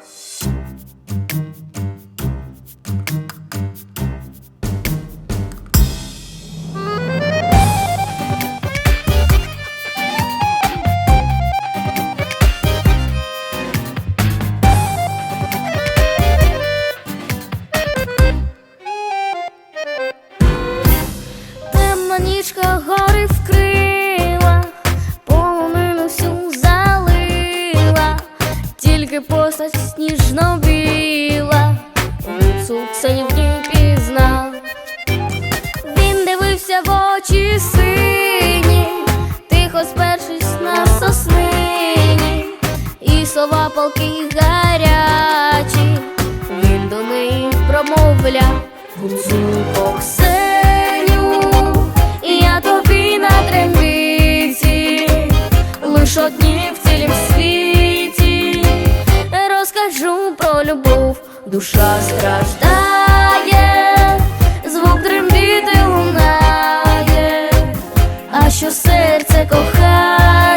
Bye. Сніжно біла, Цуксені в ній пізнав. Він дивився в очі сині, тихо спершись на соснині, і слова палки гарячі, він до неї промовляв Гуцулко Ксеню, любов, душа страждає, звук дрембіти лунає, а що серце кохає.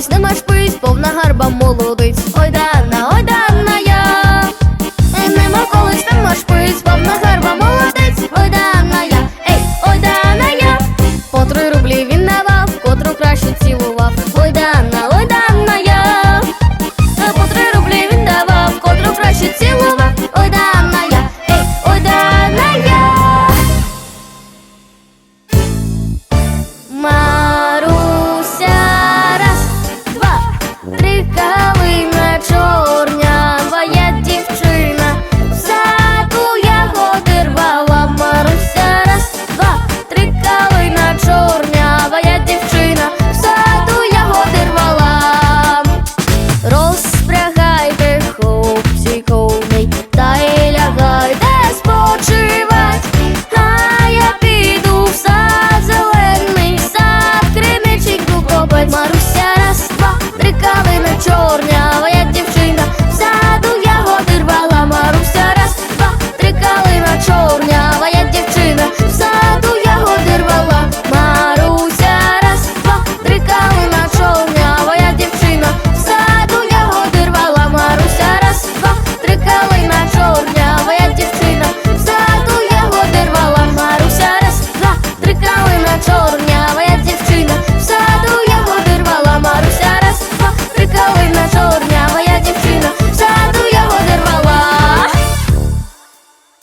Молодець, нема шпиць, повна гарба молодець. Ой да чорняве